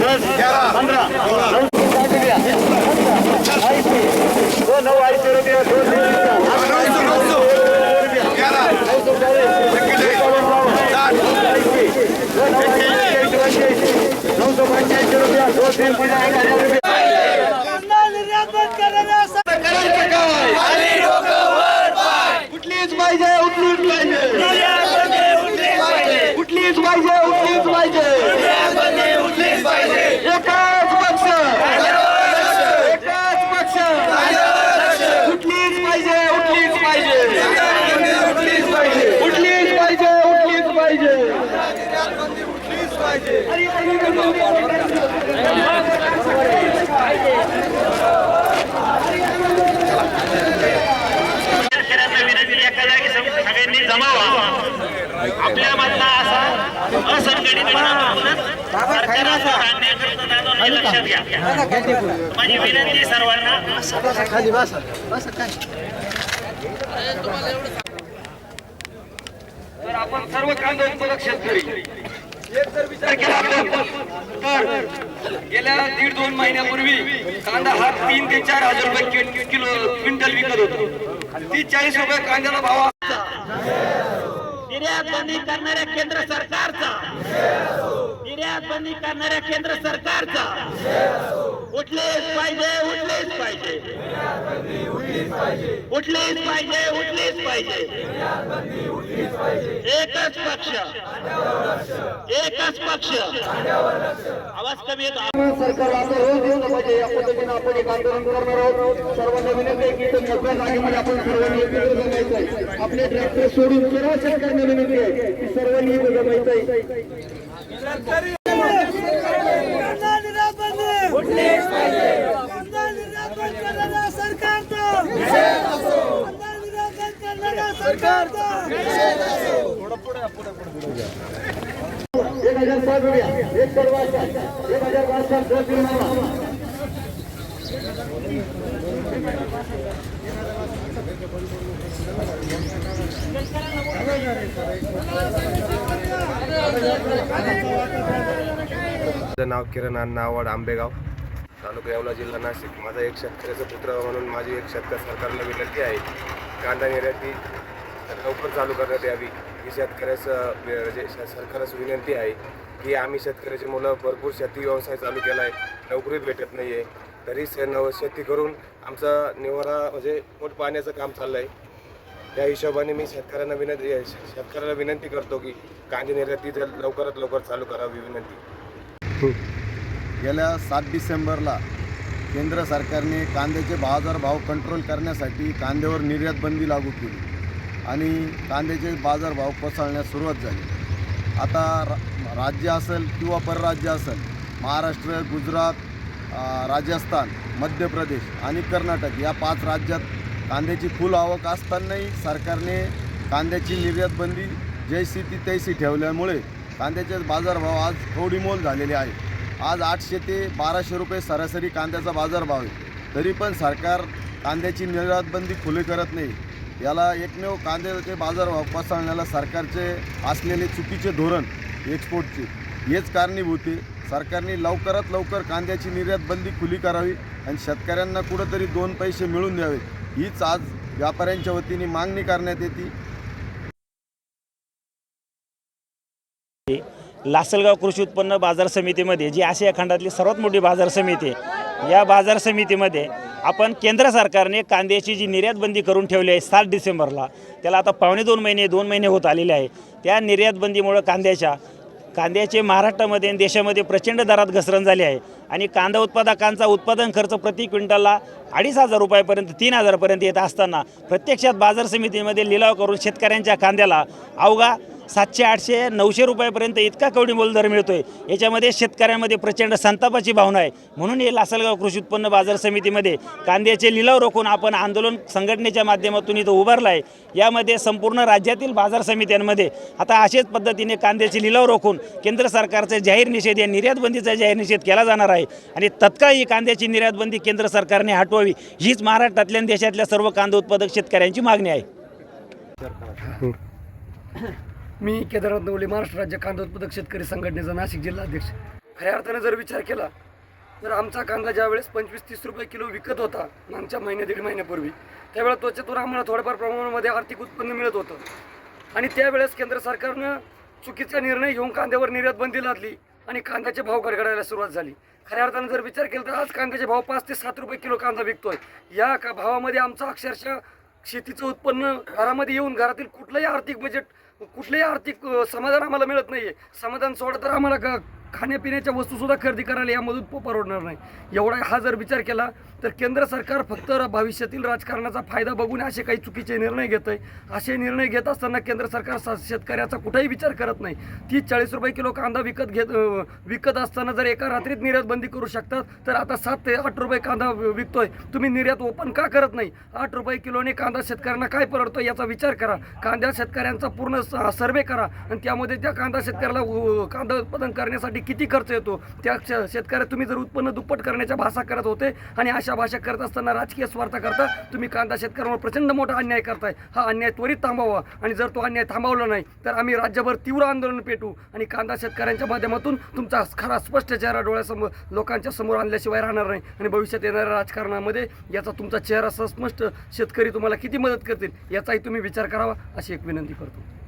दस पंद्रह नौ सौ साठ रुपया दो नौ आई सौ रुपया दो एका जागी सगळ्यांनी जमावा. आपल्या मधला असा असंघटित लक्षात घ्या. माझी विनंती सर्वांना तर आपण सर्व कांदा उत्पादक शेतकरी तर गेल्या दीड दोन महिन्यापूर्वी कांदा हा तीन ते चार हजार रुपये किलो क्विंटल विकत होतो. ती चाळीस रुपये कांद्याला भाव निर्यात बंदी करणाऱ्या केंद्र सरकारचा. निर्यात बंदी करणाऱ्या केंद्र सरकारचा. उठलेच पाहिजे उठलेच पाहिजे. उठलीच पाहिजे उठलीच पाहिजे. एकच पक्ष. एकच पक्ष. आवाज कमी येतो. सरकार आता रोज दिलं पाहिजे. या पद्धतीने आपण एक आंदोलन करणार आहोत. सर्वांना विनंती आहे की इथं मोकळ्या जागेमध्ये आपण सर्वांनी एकत्र जमायचंय आपले ट्रॅक्टर सोडून सर्व सरकारने विनंती आहे की सर्वांनी एकत्र जमायचंय आहे कांदा निर्यात बंदी कांदा निर्यात बंद करणाऱ्या सरकारचं कांदा निर्यात बंद करणाऱ्या सरकारचं एक हजार रुपया एक एक हजार पाच सात दस दिन माझं नाव किरण अण्णा आंबेगाव तालुका येवला जिल्हा नाशिक. माझा एक शेतकऱ्याचा पुत्र म्हणून माझी एक शेतकरी सरकारला विनंती आहे. कांदा निर्याती लवकर चालू करण्यात यावी. ही शेतकऱ्याचं वि- म्हणजे सरकारच विनंती आहे. की आम्ही शेतकऱ्याची मुलं भरपूर शेती व्यवसाय चालू केला आहे नोकरी भेटत नाही आहे तरी नव शेती करून आमचा निवारा म्हणजे पोट पाण्याचं काम चाललं आहे त्या हिशोबाने मी शेतकऱ्यांना विनंती शेतकऱ्याला विनंती करतो की कांदे निर्याती जर लवकरात लवकर चालू करावी विनंती. गेल्या सात डिसेंबरला केंद्र सरकारने कांद्याचे बाजार भाव कंट्रोल करण्यासाठी कांद्यावर निर्यात बंदी लागू केली आणि कांद्याचे बाजारभाव कोसळण्यास सुरुवात झाली. आता रा राज्य असेल किंवा परराज्य असेल महाराष्ट्र गुजरात राजस्थान मध्य प्रदेश आणि कर्नाटक या पाच राज्यात कांद्याची फुल आवक असतानाही सरकारने कांद्याची निर्यात बंदी जैसी ती तैसी ठेवल्यामुळे कांद्याचे बाजारभाव आज थोडीमोल झालेले आहे आज आठशे ते बाराशे रुपये सरासरी कांद्याचा बाजारभाव आहे. तरी पण सरकार कांद्याची निर्यातबंदी खुली करत नाही. याला एकमेव कांद्याचे बाजारभाव कोसळण्याला सरकारचे असलेले चुकीचे धोरण एक्सपोर्टचे हेच कारणीभूत आहे. सरकारने लवकरात लवकर कांद्याची निर्यात बंदी खुली करावी आणि शेतकऱ्यांना कुठंतरी दोन पैसे मिळून द्यावे. हीच आज व्यापाऱ्यांच्या वतीने मागणी करण्यात येते. लासलगाव कृषी उत्पन्न बाजार समितीमध्ये जी आशिया खंडातली सर्वात मोठी बाजार समिती आहे या बाजार समितीमध्ये आपण केंद्र सरकारने कांद्याची जी निर्यात बंदी करून ठेवली आहे सात डिसेंबरला त्याला आता पावणे दोन महिने दोन महिने होत आलेले आहे. त्या निर्यातबंदीमुळं कांद्याच्या कांद्याचे महाराष्ट्रामध्ये आणि देशामध्ये प्रचंड दरात घसरण झाली आहे. आणि कांदा उत्पादकांचा उत्पादन खर्च प्रति क्विंटलला अडीच हजार रुपयापर्यंत तीन हजारपर्यंत येत असताना प्रत्यक्षात बाजार समितीमध्ये लिलाव करून शेतकऱ्यांच्या कांद्याला अवघा सातशे आठशे नऊशे रुपयापर्यंत इतका कवडी दर मिळतो आहे याच्यामध्ये शेतकऱ्यांमध्ये प्रचंड संतापाची भावना आहे. म्हणून हे लासलगाव कृषी उत्पन्न बाजार समितीमध्ये कांद्याचे लिलाव रोखून आपण आंदोलन संघटनेच्या माध्यमातून इथं उभारला आहे यामध्ये संपूर्ण राज्यातील बाजार समित्यांमध्ये आता अशाच पद्धतीने कांद्याचे लिलाव रोखून केंद्र सरकारचा जाहीर निषेध या निर्यातबंदीचा जाहीर निषेध केला जाणार आहे. आणि तत्काळ ही कांद्याची निर्यातबंदी केंद्र सरकारने हटवावी हीच महाराष्ट्रातल्या देशातल्या सर्व कांदा उत्पादक शेतकऱ्यांची मागणी आहे. मी केदारनाथ नवले महाराष्ट्र राज्य कांदा उत्पादक शेतकरी संघटनेचा नाशिक जिल्हा अध्यक्ष. खऱ्या अर्थाने जर विचार केला तर आमचा कांदा ज्यावेळेस पंचवीस तीस रुपये किलो विकत होता मागच्या महिन्या दीड महिन्यापूर्वी त्यावेळेस त्याच्यातून आम्हाला थोड्याफार प्रमाणामध्ये आर्थिक उत्पन्न मिळत होतं. आणि त्यावेळेस केंद्र सरकारनं चुकीचा निर्णय घेऊन कांद्यावर निर्यात बंदी लादली आणि कांद्याचे भाव गडगडायला सुरुवात झाली. खऱ्या अर्थानं जर विचार केला तर आज कांद्याचे भाव पाच ते सात रुपये किलो कांदा विकतोय. या का भावामध्ये आमचा अक्षरशः शेतीचं उत्पन्न घरामध्ये येऊन घरातील कुठलंही आर्थिक बजेट कुठलेही आर्थिक समाधान आम्हाला मिळत नाही आहे समाधान सोडा तर आम्हाला का खाण्यापिण्याच्या वस्तूसुद्धा खरेदी करायला यामधून परवडणार नाही. एवढा हा जर विचार केला तर केंद्र सरकार फक्त भविष्यातील राजकारणाचा फायदा बघून असे काही चुकीचे निर्णय घेत आहे असे निर्णय घेत असताना केंद्र सरकार सा- शेतकऱ्याचा कुठेही विचार करत नाही. तीस चाळीस रुपये किलो कांदा विकत घेत विकत असताना जर एका रात्रीत निर्यात बंदी करू शकतात तर आता सात ते आठ रुपये कांदा विकतोय. तुम्ही निर्यात ओपन का करत नाही? आठ रुपये किलोने कांदा शेतकऱ्यांना काय परवडतो याचा विचार करा. कांदा शेतकऱ्यांचा पूर्ण स- सर्वे करा आणि त्यामध्ये त्या कांदा शेतकऱ्याला कांदा उत्पादन करण्यासाठी किती खर्च येतो? त्या श- शेतकऱ्या तुम्ही जर उत्पन्न दुप्पट करण्याच्या भाषा करत होते आणि अशा भाषा करत असताना राजकीय स्वार्थाकरता तुम्ही कांदा शेतकऱ्यांवर प्रचंड मोठा अन्याय करताय. हा अन्याय त्वरित थांबवा आणि जर तो अन्याय थांबवला नाही तर आम्ही राज्यभर तीव्र आंदोलन पेटू आणि कांदा शेतकऱ्यांच्या माध्यमातून तुमचा खरा स्पष्ट चेहरा डोळ्यासमोर लोकांच्या समोर आणल्याशिवाय राहणार नाही आणि भविष्यात येणाऱ्या राजकारणामध्ये याचा तुमचा चेहरा सस्पष्ट शेतकरी तुम्हाला किती मदत करतील याचाही तुम्ही विचार करावा अशी एक विनंती करतो.